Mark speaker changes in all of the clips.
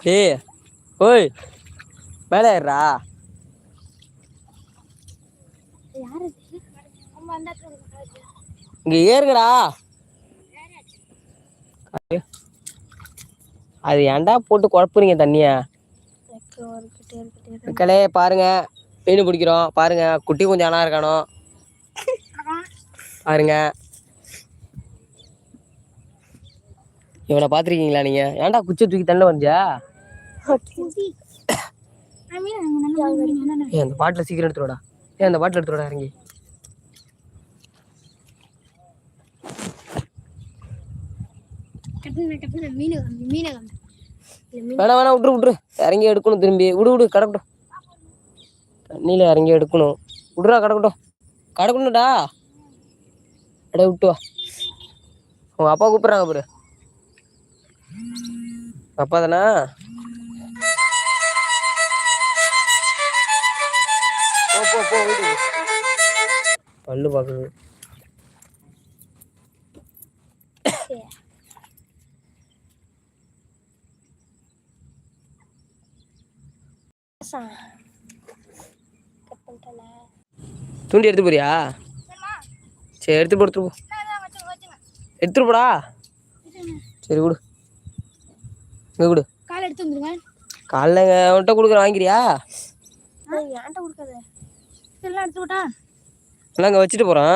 Speaker 1: ஏய் ஓய் மேலே
Speaker 2: அந்த
Speaker 1: இங்க ஏறுங்கடா. அது? ஏன்டா போட்டு குழப்புறீங்க தண்ணிய? மக்களே பாருங்க. மீன் பிடிக்கிறோம். பாருங்க. குட்டி கொஞ்சம் அணா இருக்கானோ? பாருங்க. இவனை பார்த்துருக்கீங்களா நீங்க? ஏன்டா குச்சை தூக்கி தள்ள வந்தியா ஏன் அந்த பாட்டில் சீக்கிரம் எடுத்துருவாடா ஏன் அந்த பாட்டில் எடுத்துருவாடா இறங்கி. வேணாம் வேணாம் விட்ரு விட்ரு இறங்கி எடுக்கணும் திரும்பி. விடு விடு கிடக்கட்டும். தண்ணியில் இறங்கி எடுக்கணும். விட்றா கிடக்கட்டும். கிடக்கணும்டா. அட விட்டு வா. உங்கள் அப்பா கூப்பிட்றாங்க பாரு. அப்பா தானே? போ வீட்டுக்கு பல்லு பார்க்குது.
Speaker 2: கட்
Speaker 1: தூண்டி எடுத்து போறியா? சரி எடுத்து போ எடுத்து போ. எடுத்துட்டு போடா. சரி விடு இங்கே கொடு.
Speaker 2: கால் எடுத்து வந்துருங்க
Speaker 1: காலைல உன்கிட்ட கொடுக்குற வாங்கிறியா
Speaker 2: ஏன்ட்ட கொடுக்காத. எல்லாம் எடுத்து விட்டா
Speaker 1: எல்லாம் இங்கே வச்சுட்டு போகிறேன்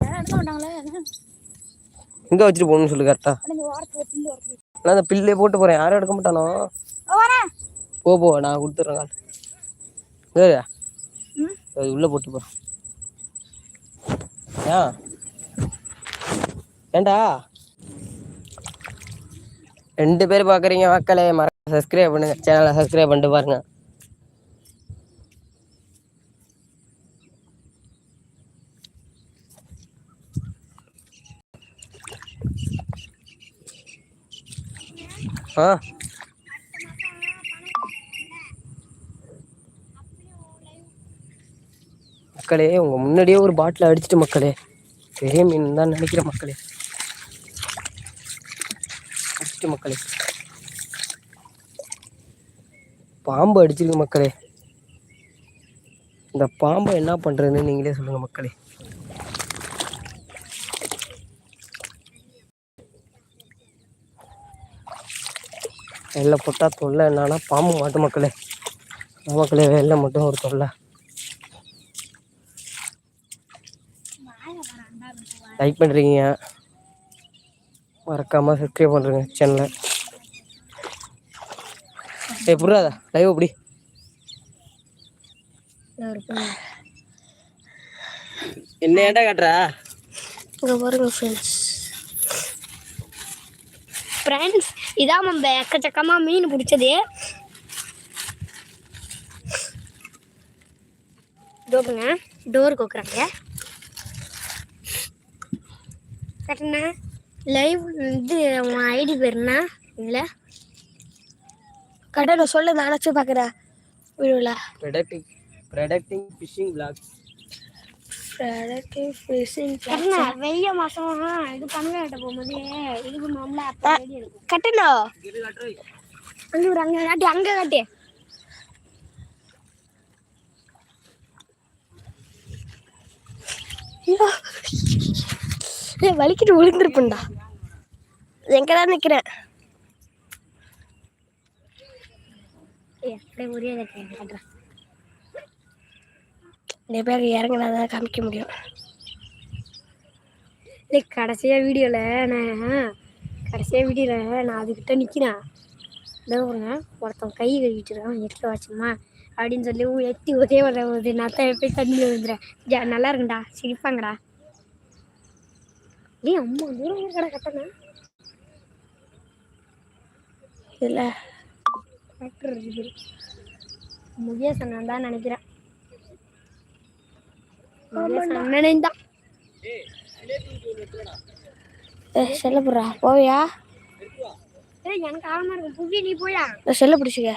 Speaker 2: யாரும் எடுக்க மாட்டாங்களே?
Speaker 1: எங்கே வச்சுட்டு போகணும்னு சொல்லு கரெக்டாக நான் அந்த பில்லே போட்டு போகிறேன் யாரும் எடுக்க மாட்டானோ? போ போ நான் கொடுத்துட்றேன் கால். அது உள்ளே போட்டு போகிறேன் ஏன்? ஏண்டா ரெண்டு பேர் பார்க்குறீங்க மக்களே. மற சப்ஸ்கிரைப் பண்ணுங்க. சேனலை சப்ஸ்கிரைப் பண்ணிட்டு பாருங்க. ஆ. மக்களே உங்க முன்னாடியே ஒரு பாட்டில் அடிச்சிட்டு மக்களே. பெரிய மீன் தான் நினைக்கிறேன் மக்களே. அடிச்சிட்டு மக்களே. பாம்பு அடிச்சிருக்கு மக்களே. இந்த பாம்பை என்ன பண்ணுறதுன்னு நீங்களே சொல்லுங்கள் மக்களே. வெள்ளை போட்டா தொல்லை என்னன்னா பாம்பு மாட்டு மக்களே. ஆமா மக்களே வெள்ளை மட்டும் ஒரு தொல்லை. லைக் பண்ணுறீங்க மறக்காமல் சப்ஸ்கிரைப் பண்ணுறேங்க சேனலை ஏய் புரியாதா லைவ் எப்படி என்ன ஏன்டா காட்டுறா?
Speaker 2: இங்கே பாருங்க ஃப்ரெண்ட்ஸ் ஃப்ரெண்ட்ஸ் இதான் நம்ம எக்கச்சக்கமாக மீன் பிடிச்சது. டோப்புங்க டோர் கோக்குறாங்க. கட்டுண்ணா லைவ் இது உன் ஐடி பேர் என்ன? இதில் சொல்லு நான் சொல்ல நினச்சி பார்க்குறேன். வீடியோவில்
Speaker 1: ப்ரொடக்டிங் ப்ரொடக்டிங் ஃபிஷிங் பிளாக்ஸ்
Speaker 2: கட்டணா வெய்ய மாசம் இது தமிழ்நாட்டை போகும்போது இது பண்ணுவோம்ல அப்போ கட்டணா அங்க ஒரு அங்க காட்டி அங்க காட்டி. ஏய் வலிக்கிட்டு விழுந்துருப்பேன்டா எங்கடா நிக்கிறேன்? அப்படியே ஒரே காட்டுறேன் நிறைய பேர் இறங்கினா தான் காமிக்க முடியும். இல்லை கடைசியாக வீடியோவில் நான் கடைசியாக வீடியோவில் நான் அதுக்கிட்ட நிற்கிறேன் இதோ பாருங்க ஒருத்தன் கை கழுவிட்டு இருக்கான் வச்சுமா அப்படின்னு சொல்லி எத்தி ஒரே வர போகுது நான் தான் போய் தண்ணியில் விழுந்துறேன் ஜா நல்லா இருக்குண்டா சிரிப்பாங்கடா. டேய் அம்மா தூரம் கடை கட்டணா இல்லை. டாக்டர் இருக்குது அண்ணன் தான் நினைக்கிறேன். அண்ணன் தான் செல்ல போடுறா. போவியா? எனக்கு ஆழமா இருக்கும். புவி நீ போயா? செல்ல பிடிச்சிக்க.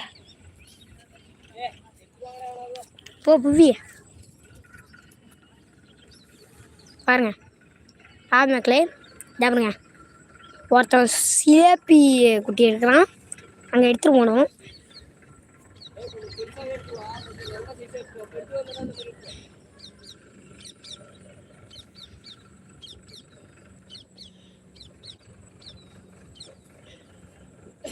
Speaker 2: போ புவி. பாருங்க. ஆ மக்களே இதா பாருங்க. ஒருத்தன் சிலேப்பி குட்டி எடுக்கிறான். அங்கே எடுத்துகிட்டு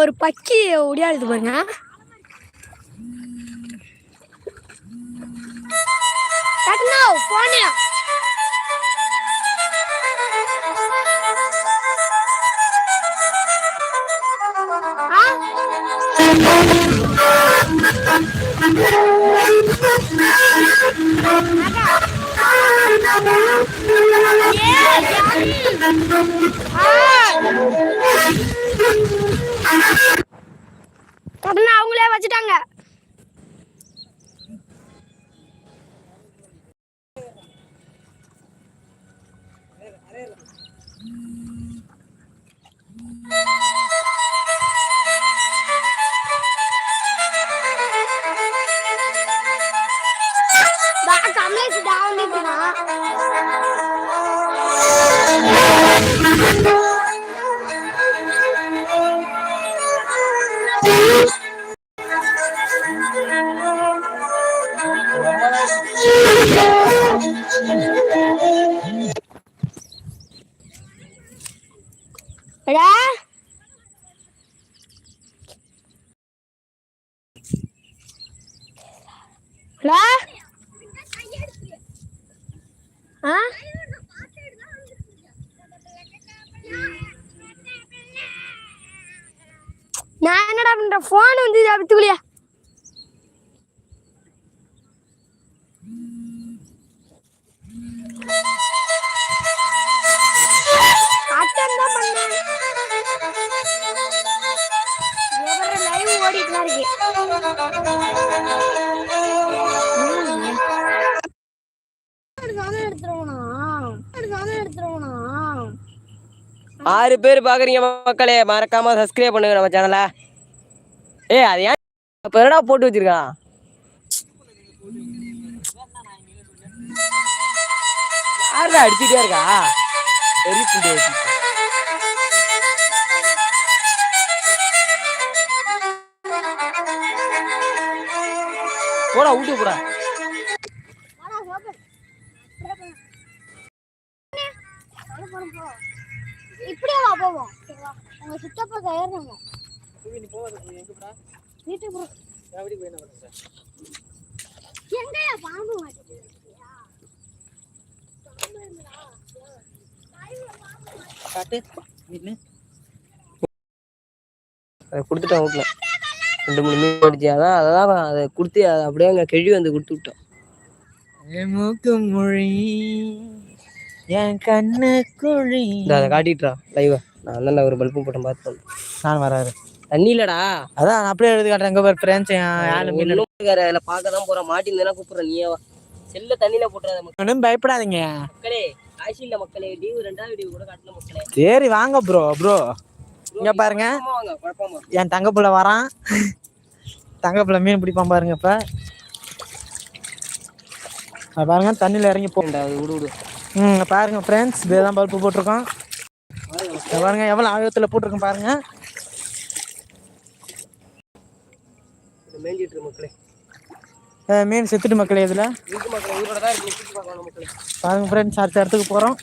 Speaker 2: ஒரு பக்கி ஒடியாடுது பாருங்க. டக்குனு போனு டக்குனு அவங்களே வச்சுட்டாங்க. எடா ஹலோ ஆ நான் என்னடா பண்ற ஃபோன் வந்து அப்படித்துக்குள்ளியா ஓடிட்டுலாம் இருக்கு. எடுத்துருவோம்
Speaker 1: ஆறு பேர் பாக்குறீங்க மக்களே மறக்காம சப்ஸ்கிரைப் பண்ணுங்க நம்ம சேனலை ஏய் அது ஏன் பெருடா போட்டு வச்சிருக்கான் யாருடா அடிச்சுட்டே இருக்கா? வெரி புடி போடா விட்டு போடா.
Speaker 2: இப்படியே வா போவோம். உங்க சித்தப்பா கயறணும் வீட்டுக்கு போ. எங்கயா பாம்பு மாட்டிட்டு
Speaker 1: அதை கொடுத்துட்டோம் வீட்டில் ரெண்டு மூணு மீன் அடிச்சு அதான் அதான் அதை கொடுத்து அதை அப்படியே அங்கே கழுவி வந்து கொடுத்து விட்டோம்.
Speaker 3: மூக்கு மொழி என் கண்ணு குழி.
Speaker 1: அதை காட்டிட்டுறா லைவா நான் நல்ல ஒரு பல்பு போட்டேன் பார்த்து
Speaker 3: நான் வராரு.
Speaker 1: தண்ணி இல்லடா.
Speaker 3: அதான் நான் அப்படியே எழுதி காட்டுறேன். எங்க பேர் ஃப்ரெண்ட்ஸ் யாரு மீன்
Speaker 1: அதில் பார்க்க தான் போகிறேன் மாட்டிருந்தேன்னா கூப்பிட்றேன் வா. செல்ல தண்ணியில போட்டுறாத மக்கள்.
Speaker 3: ஒன்றும் பயப்படாதீங்க.
Speaker 1: மக்களே காசு இல்ல மக்களே. டியூ ரெண்டாவது டியூ கூட காட்டல மக்களே.
Speaker 3: சரி வாங்க ப்ரோ ப்ரோ இங்க பாருங்க. என் தங்க புள்ள வரான். தங்க புள்ள மீன் பிடிப்பான் பாருங்க இப்ப. பாருங்க தண்ணியில் இறங்கி போ
Speaker 1: ரெண்டாவது விடு விடு
Speaker 3: ம் பாருங்க ஃப்ரெண்ட்ஸ் இதுதான் பல்பு போட்டிருக்கோம். பாருங்க எவ்வளோ ஆழத்தில் போட்டிருக்கோம் பாருங்க. மீன் செத்துட்டு மக்களே இதில். பாருங்க ஃப்ரெண்ட்ஸ் அடுத்த இடத்துக்கு போகிறோம்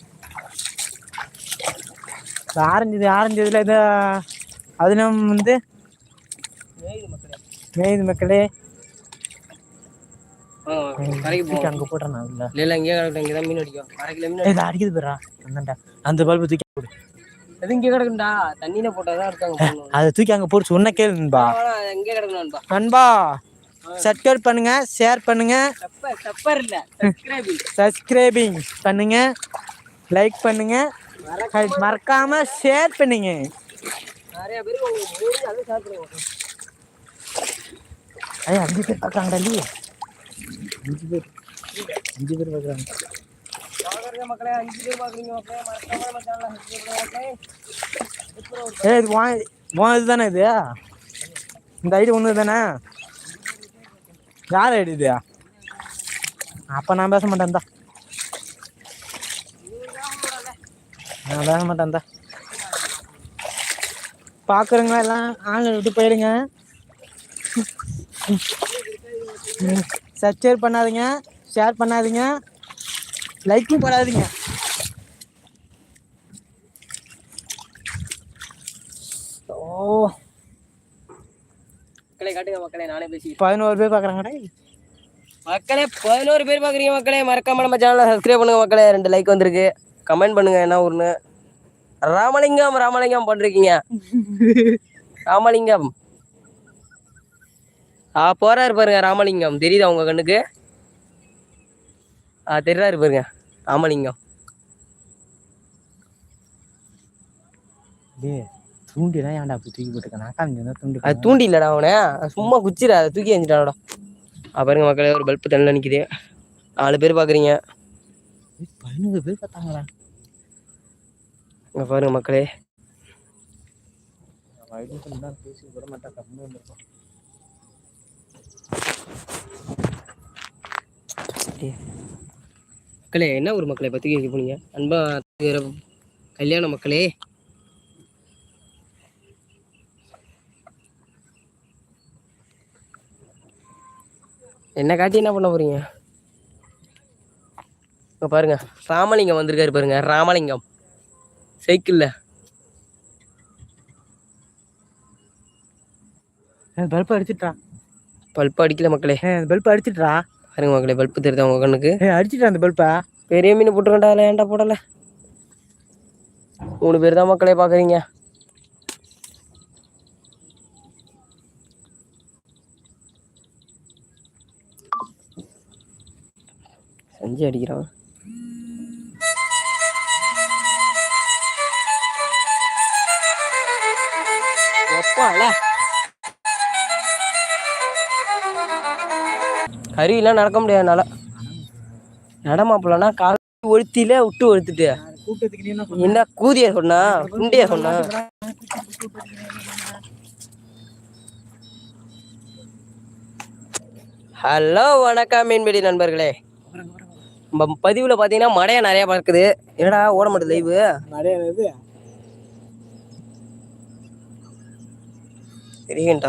Speaker 3: ஆரஞ்சு இது ஆரஞ்சு இதில் இது அதிலும் வந்து
Speaker 1: மேயுது மக்களே.
Speaker 3: அங்கே போட்டுறேன் நான் இல்லை
Speaker 1: இங்கே கிடக்கட்டும் இங்கே மீன் அடிக்கும். அரை கிலோ மீன்
Speaker 3: இது அடிக்குது பேரா. அந்தாண்டா அந்த பல்பு தூக்கி போடு.
Speaker 1: அது இங்கே கிடக்குண்டா தண்ணியில போட்டால் தான் இருக்காங்க போடணும்
Speaker 3: அதை தூக்கி அங்கே போட்டு சொன்ன கேளு நண்பா.
Speaker 1: இங்கே கிடக்கணும்பா
Speaker 3: நண்பா. சப்ஸ்கிரைப் பண்ணுங்க ஷேர் பண்ணுங்க.
Speaker 1: சப்பர் இல்லை சப்ஸ்கிரைபிங்
Speaker 3: சப்ஸ்கிரைபிங் பண்ணுங்க. லைக் பண்ணுங்க. மறக்காம ஷேர் பண்ணுங்க.
Speaker 1: நிறைய பேருக்கு
Speaker 3: ஐயா அஞ்சு பேர் பார்க்குறாங்கடா இல்லையே? அஞ்சு பேர். அஞ்சு பேர் பார்க்குறாங்க.
Speaker 1: மக்களே அஞ்சு பேர் பார்க்குறீங்க மக்களே மறக்காம நம்ம சேனலை சப்ஸ்கிரைப் பண்ணுங்க
Speaker 3: ஏய் இது வா வா இது தானே இது? இந்த ஐடி ஒன்று தானே? யார் ஐடி இது? அப்போ நான் பேச மாட்டேன் தான் நான் மாட்டேன் தான் பார்க்குறவங்க எல்லாம்? ஆன்லைன் விட்டு போயிடுங்க சப்ஸ்கிரைப் பண்ணாதீங்க. ஷேர் பண்ணாதீங்க. லைக்கும் போடாதீங்க. ஓ.
Speaker 1: மக்களே காட்டுங்க மக்களே நானே பேசி
Speaker 3: பதினோரு பேர் பார்க்குறாங்கடா
Speaker 1: மக்களே பதினோரு பேர் பார்க்குறீங்க மக்களே. மறக்காம நம்ம சேனலை சப்ஸ்கிரைப் பண்ணுங்க மக்களே. ரெண்டு லைக் வந்திருக்கு. கமெண்ட் பண்ணுங்க என்ன ஊர்னு ராமலிங்கம் ராமலிங்கம் பண்ணிருக்கீங்க ராமலிங்கம். ஆ போறாரு பாருங்க ராமலிங்கம். தெரியுதா உங்க கண்ணுக்கு? ஆ தெரியாரு பாருங்க ராமலிங்கம்.
Speaker 3: டேய் தூண்டிலாம் ஏன்டா அப்படி தூக்கி போட்டுருக்கேன் நான் காமிச்சா தூண்டி
Speaker 1: அது தூண்டி இல்லடா அவனை. சும்மா குச்சிடா அதை தூக்கி எஞ்சிட்டாடா பாருங்க மக்களே ஒரு பல்பு தண்ணில் நிற்கிது நாலு பேர் பார்க்குறீங்க
Speaker 3: பதினோரு பேர் பார்த்தாங்களா
Speaker 1: இங்கே பாருங்க மக்களே. மக்களே என்ன ஒரு மக்களை பற்றி கேட்க போனீங்க? அன்பா கல்யாண மக்களே. என்ன காட்டி என்ன பண்ண போறீங்க? இங்க பாருங்க ராமலிங்கம் வந்திருக்காரு பாருங்க ராமலிங்கம். சைக்கிளில்.
Speaker 3: பல்ப் அடிச்சிட்டா
Speaker 1: பல்ப் அடிக்கல மக்களே.
Speaker 3: பல்ப் அடிச்சிட்றா.
Speaker 1: பாருங்க மக்களே பல்ப்பு தெரியுதா உங்க கண்ணுக்கு?
Speaker 3: அடிச்சிட்டா அந்த பல்பை.
Speaker 1: பெரிய மீன் போட்டுருக்கண்டா அதில் ஏன்டா போடல? மூணு பேர் தான் மக்களே பார்க்குறீங்க. செஞ்சு அடிக்கிறான். ஒப்பால கருவிலாம் நடக்க முடியாது என்னால. நடமாப்பிள்ளனா கால் ஒழுத்தில விட்டு ஒழுத்துட்டு
Speaker 3: என்ன
Speaker 1: என்ன கூதிய சொன்னா? குண்டிய சொன்னா? ஹலோ வணக்கம் மீன்பிடி நண்பர்களே. நம்ம பதிவில் பார்த்தீங்கன்னா மடையை நிறையா பறக்குது என்னடா ஓட மாட்டேது லைவு?
Speaker 3: நிறைய இது
Speaker 1: தெரியுங்கட்டா